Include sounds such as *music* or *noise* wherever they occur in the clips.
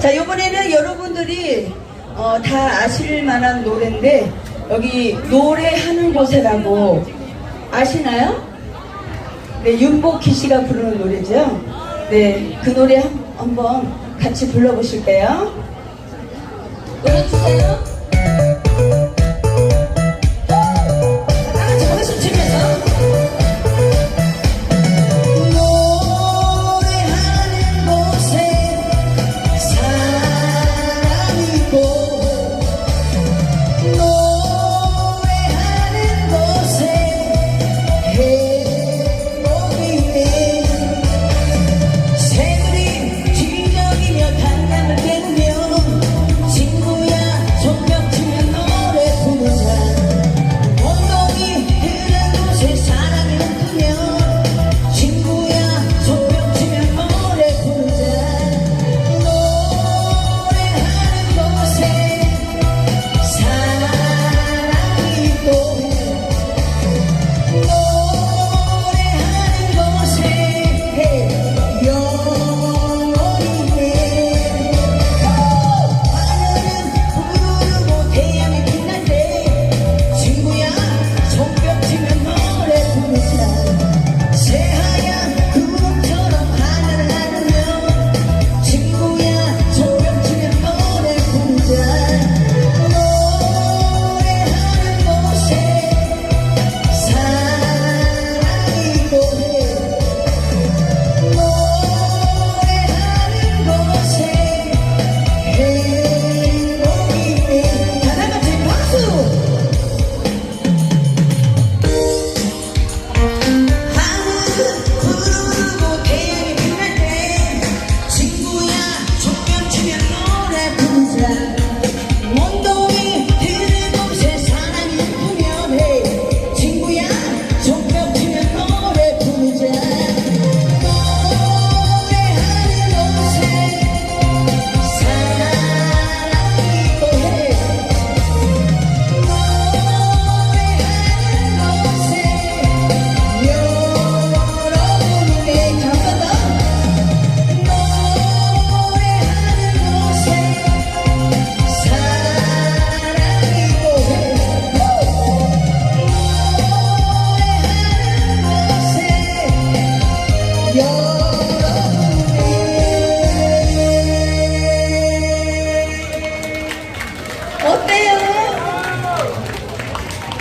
자 이번에는 여러분들이 어, 다 아실 만한 노래인데 여기 노래하는 곳에라고 아시나요? 네 윤복희 씨가 부르는 노래죠. 네그 노래 한, 한번 같이 불러보실까요? 노래 주세요.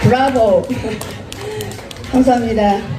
브라보. *laughs* 감사합니다.